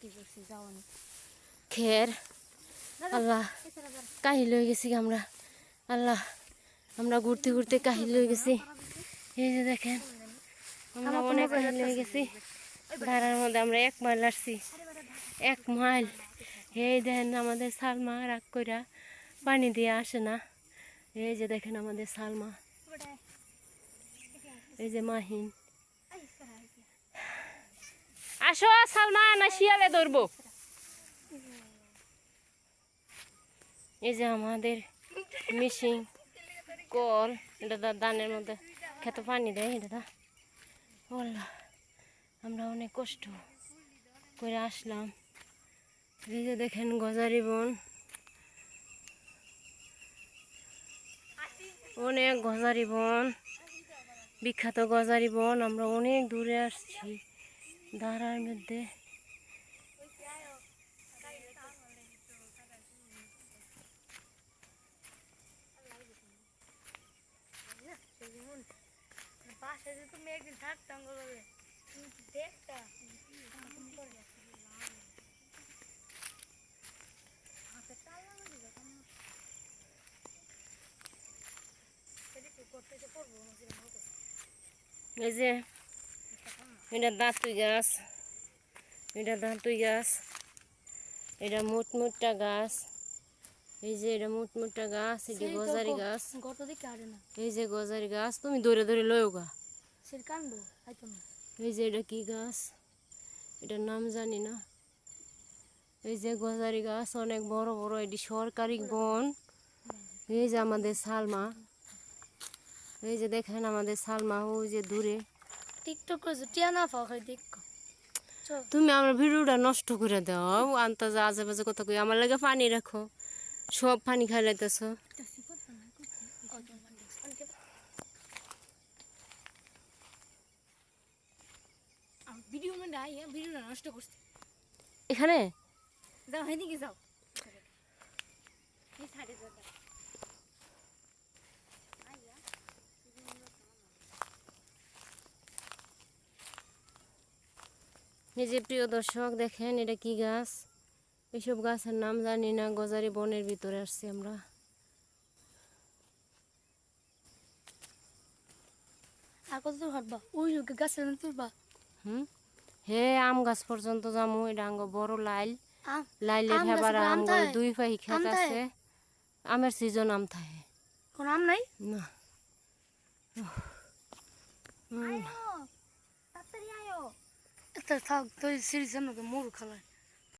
কি করছি যাওয়ানি খের। আল্লাহ কাহিল হয়ে গেছি আমরা। আল্লাহ আমরা ঘুরতে ঘুরতে কাহিল হয়ে গেছি। এই যে দেখেন আমরা অনেক কাহিল হয়ে গেছি। ধারার মধ্যে আমরা এক মাইল আসছি। এক মাইল। এই দেখেন আমাদের সালমা রাগ কইরা পানি দিয়ে আসে না। এই যে দেখেন আমাদের সালমা। এই যে মাহিন। আসো, সালমান শিয়ালে ধরবো। এই যে আমাদের মিশিং কল এটা দানের মধ্যে খেতে পানি দেয় এটা দা বললাম আমরা অনেক কষ্ট করে আসলাম। এই যে দেখেন গজারি বন। অনেক গজারি বন, বিখ্যাত গজারি বন, আমরা অনেক দূরে আসছি। ধারার মধ্যে। বাসায় যে তুমি একদিন থাকতাম বলে তুমি দেখতা এই যে এটা দাঁতুই গাছ। এটা দাঁতুই গাছ। এটা মুটমুটটা গাছ। এই যে এটা মুটমুটটা গাছ এটি গজারি গাছ। এই যে গজারি গাছ তুমি ধরে ধরে লয়ও গা। এই যে এটা কি গাছ? এটার নাম জানি না। এই যে গজারি গাছ অনেক বড় বড় এটি সরকারি বন। এই যে আমাদের সালমা। এই যে দেখেন আমাদের সালমা ওই যে দূরে। টিকটক করে টিয়া না খাই দেখ তুমি আমার ভিডিওটা নষ্ট করে দাও। আন্তাজা আজে বাজে কথা কই আমার লাগে পানি রাখো। সব পানি খাই লাইতেছ ভিডিও মানে আই ভিডিওটা নষ্ট করছি। এখানে? যাও হেদিকে যাও। এই সাইডে যাও। এই যে প্রিয় দর্শক দেখেন এটা কি গাছ? এইসব গাছের নাম জানি না গজারি বনের ভিতরে আসছি আমরা। আর কত দূর হাঁটবা? ওই লোক গাছে তুলবা। হুম? হে আম গাছ পর্যন্ত যামু এটা আঙ্গ বড় লাইল। আম? দুই পাহি খেত আছে। আমের সিজন আম থাকে কোন আম নাই? না। তাড়াতাড়ি আয়ো! Hatta tak, tak, seri sen de moru kalay.